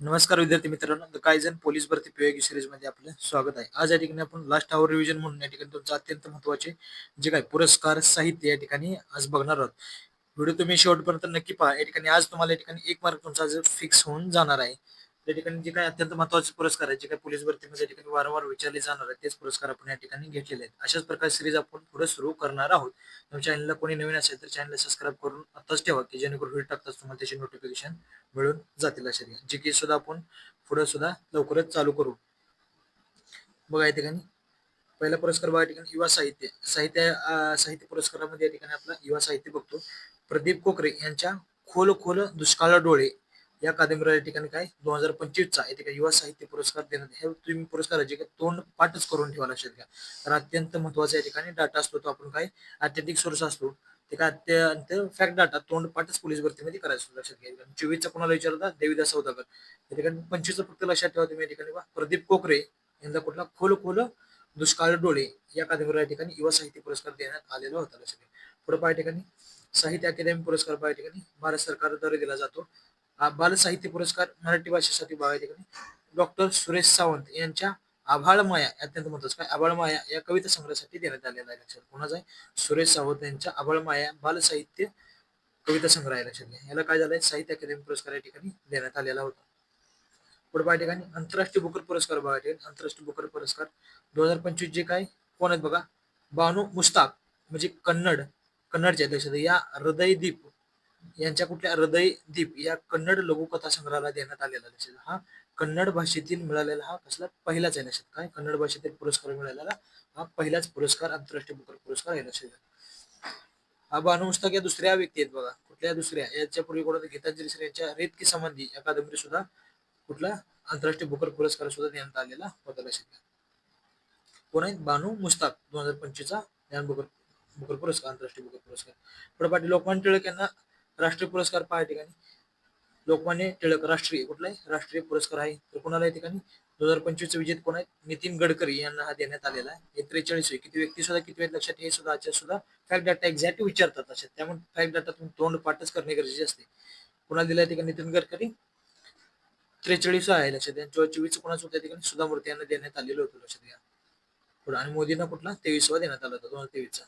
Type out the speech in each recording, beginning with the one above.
नमस्कार विद्यार्थी मित्रांनो. द कायझन पोलीस भरती पीओगी सिरीजमध्ये आपलं स्वागत आहे. आज या ठिकाणी आपण लास्ट आवर रिव्हिजन म्हणून या ठिकाणी तुमचं अत्यंत महत्त्वाचे जे काही पुरस्कार साहित्य या ठिकाणी आज बघणार आहोत. व्हिडिओ तुम्ही शेवटपर्यंत नक्की पहा. या ठिकाणी आज तुम्हाला या ठिकाणी एक मार्क तुमचा आज फिक्स होऊन जाणार आहे. या ठिकाणी जे काही अत्यंत महत्त्वाचे पुरस्कार आहेत जे काही पोलीस भरतीमध्ये या ठिकाणी वारंवार विचारले जाणार आहेत तेच पुरस्कार आपण या ठिकाणी घेतलेले आहेत. अशाच प्रकारे सिरीज आपण पुढे सुरू करणार आहोत. तुमच्या चॅनलला कोणी नवीन असेल तर चॅनलला सबस्क्राईब करून आताच ठेवा की जेणेकरून व्हिडिओ टाकताच तुम्हाला त्याचे नोटिफिकेशन मिळून जातील अशा ठिकाणी जे की सुद्धा आपण पुढे सुद्धा लवकरच चालू करू. बघा या ठिकाणी. पहिला पुरस्कार बघा या ठिकाणी युवा साहित्य. साहित्य साहित्य पुरस्कारामध्ये या ठिकाणी आपला युवा साहित्य बघतो. प्रदीप कोकरे यांच्या खोल खोल दुष्काळ डोळे. या कादंबरीला या ठिकाणी काय? दोन हजार पंचवीसचा येथे काय युवा साहित्य पुरस्कार देण्यात हे तुम्ही पुरस्कार जे काय तोंड पाठच करून ठेवा लक्षात घ्या. कारण अत्यंत महत्त्वाचा या ठिकाणी डाटा असतो तो आपण काय? अत्यधिक सोर्स असतो. ते काय अत्यंत फॅक्ट डाटा तोंड पाठच पोलीस भरतीमध्ये करायचं लक्षात घ्या. चोवीसचा कोणाला विचारता? देवीदास सौदागर. या ठिकाणी पंचवीसचं फक्त लक्षात ठेवा तुम्ही या ठिकाणी प्रदीप कोकरे यांचा कुठला खोल खोल दुष्काळ डोळे या कादंबरीला या ठिकाणी युवा साहित्य पुरस्कार देण्यात आलेला होता लक्षात घ्या. पुढे पाय ठिकाणी. साहित्य अकादमी पुरस्कार पाय ठिकाणी. भारत सरकारद्वारे दिला जातो. हा बाल साहित्य पुरस्कार मराठी भाषेसाठी बघा ठिकाणी डॉक्टर सुरेश सावंत यांच्या आभाळ माया अत्यंत महत्वाचं काय? आभाळ माया या कविता संग्रहासाठी देण्यात आलेला आहे लक्षात. कोणाचा आहे? सुरेश सावंत यांच्या आभाळ माया बाल साहित्य कविता संग्रह आहे लक्षात घ्या. याला काय झालंय? साहित्य अकादमी पुरस्कार या ठिकाणी देण्यात आलेला होता. पुढे बघा या ठिकाणी. आंतरराष्ट्रीय बुकर पुरस्कार बघा ठिकाणी आंतरराष्ट्रीय बुकर पुरस्कार दोन हजार पंचवीस जे काय? कोण आहेत बघा? बानू मुस्ताक म्हणजे कन्नड कन्नडच्या आहेत या हृदयदीप यांच्या कुठल्या हृदयदीप या कन्नड लघुकथा संग्रहाला देण्यात आलेला लक्षात हा कन्नड भाषेतील मिळालेला हा कसला पहिलाच आहे लक्षात काय? कन्नड भाषेतील पुरस्कार मिळालेला हा पहिलाच पुरस्कार आंतरराष्ट्रीय बुकर पुरस्कार आहे लक्षात हा बानू मुस्ताक या दुसऱ्या व्यक्ती आहेत बघा. कुठल्या दुसऱ्या? याच्या पूर्वी कोणत्या गीतांजली सर यांच्या रेत की संबंधी या कादंबरी सुद्धा कुठला? आंतरराष्ट्रीय बुकर पुरस्कार सुद्धा देण्यात आलेला होता लक्षात घ्या. कोण आहेत? बानू मुस्ताक दोन हजार पंचवीसचा ज्ञान बुकर बुकर पुरस्कार आंतरराष्ट्रीय बुकर पुरस्कार. पुढे पाटील टिळक यांना राष्ट्रीय पुरस्कार पहा ठिकाणी. लोकमान्य टिळक राष्ट्रीय कुठला आहे राष्ट्रीय पुरस्कार आहे. तर कोणाला या ठिकाणी? दोन हजार पंचवीस विजेत कोण आहेत? नितीन गडकरी यांना हा देण्यात आलेला आहे. त्रेचाळीस त्रेचाळीस किती व्यक्ती सुद्धा किती आहेत लक्षात? हे सुद्धा आजच्या सुद्धा फॅक्ट डाटा एक्झॅक्ट विचारतात असे त्यामुळे फॅक्ट डाटा तुम्ही तोंड पाठच करणे गरजेचे असते. कोणाला दिला ठिकाणी? नितीन गडकरी? त्रेचाळीस आहे लक्षात घ्या चो- चोवीस कोणाच होत्या ठिकाणी? सुधा मूर्ती यांना देण्यात आलेलं होतं लक्षात घ्या पुढे. आणि मोदींना कुठला? तेवीसवा देण्यात आला होता दोन हजार तेवीसचा.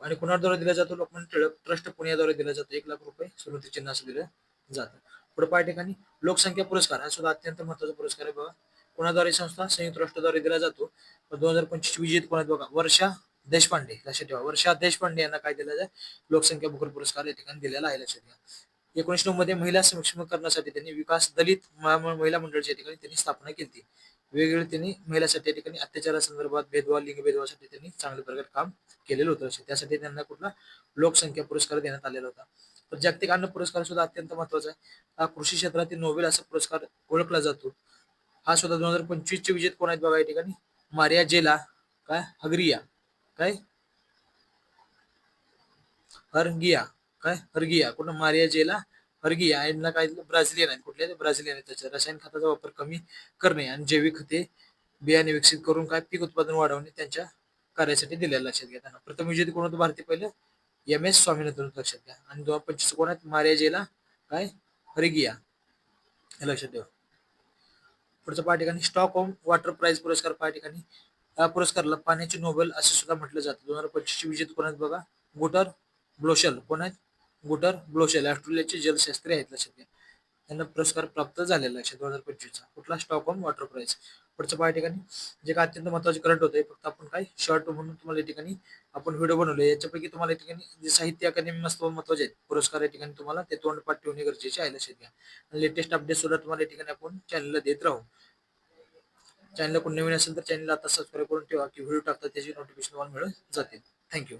आणि कुणाद्वारे दिला जातो? लोकमान्य टिळक ट्रस्ट पुण्याद्वारे दिला जातो. एक लाख रुपये स्मृती चिन्ह असं दिलं जातं. पुढे पाय ठिकाणी लोकसंख्या पुरस्कार. हा सुद्धा अत्यंत महत्त्वाचा पुरस्कार आहे बघा. कुणाद्वारे संस्था? संयुक्त राष्ट्राद्वारे दिला जातो. दोन हजार पंचवीस विजेत कोणात बघा? वर्षा देशपांडे. लक्षात ठेवा. वर्षा देशपांडे यांना काय दिला जाय लोकसंख्या बुकर पुरस्कार या ठिकाणी दिलेला आहे. लक्षात घ्या. एकोणीस नऊ मध्ये महिला सक्षमीकरणासाठी त्यांनी विकास दलित महा- महिला मंडळाच्या ठिकाणी त्यांनी स्थापना केली वेगवेगळे त्यांनी महिलासाठी या ठिकाणी अत्याचारासंदर्भात भेदभाव लिंग भेदभावासाठी त्यांनी चांगल्या प्रकारे काम केलेलं होतं. त्यासाठी त्यांना कुठला लोकसंख्या पुरस्कार देण्यात आलेला होता. तर जागतिक अन्न पुरस्कार सुद्धा अत्यंत महत्त्वाचा आहे. हा कृषी क्षेत्रातील नोबेल असा पुरस्कार ओळखला जातो. हा सुद्धा दोन हजार पंचवीस चे विजेत कोण आहेत बघा या ठिकाणी? मारिया जेला काय? हगरिया काय? हरगिया काय? हरगिया. कुठं? मारिया जेला हरगिया यांना काय ब्राझिलियन आहेत. कुठले? ब्राझिलियन आहेत. त्याच्या रसायन खताचा वापर कमी करणे आणि जैविक खते बियाणे विकसित करून काय पीक उत्पादन वाढवणे त्यांच्या कार्यासाठी दिलेलं लक्षात घ्या त्यांना प्रथम विजेते कोण होतं? भारतीय पहिलं एम एस स्वामीनाथन लक्षात घ्या. आणि दोन पंचवीस कोण आहेत? मारियाजेला काय? हरगिया हे लक्षात ठेवा. पुढचं पहा ठिकाणी स्टॉकहोम वॉटर प्राइज पुरस्कार पाच ठिकाणी या पुरस्काराला पाण्याचे नोबेल असे सुद्धा म्हटलं जातं. दोन हजार पंचवीस विजेते कोण आहेत बघा? गोटर ब्लोशल. कोण आहेत? गुटर ब्लोशेल ऑस्ट्रेलियाचे जलशास्त्री आहेत लक्षात घ्या. त्यांना पुरस्कार प्राप्त झालेला आहे दोन हजार पंचवीसचा. कुठला स्टॉकहोम वॉटर प्राइज पुढचं पाच ठिकाणी. जे काय अत्यंत महत्त्वाचे करंट होते फक्त आपण काय शॉर्ट म्हणून तुम्हाला या ठिकाणी आपण व्हिडिओ बनवले. याच्यापैकी तुम्हाला या ठिकाणी जे साहित्य अकादमी मस्त महत्त्वाचे आहेत. पुरस्कार या ठिकाणी तुम्हाला ते तोंडपाठ ठेवणे गरजेचे आहे लक्षात घ्या. आणि लेटेस्ट अपडेट सुद्धा तुम्हाला या ठिकाणी आपण चॅनलला देत राहू. चॅनलला कोण नवीन असेल तर चॅनलला आता सबस्क्राईब करून ठेवा की व्हिडिओ टाकतात त्याची नोटिफिकेशन तुम्हाला मिळून जातील थँक्यू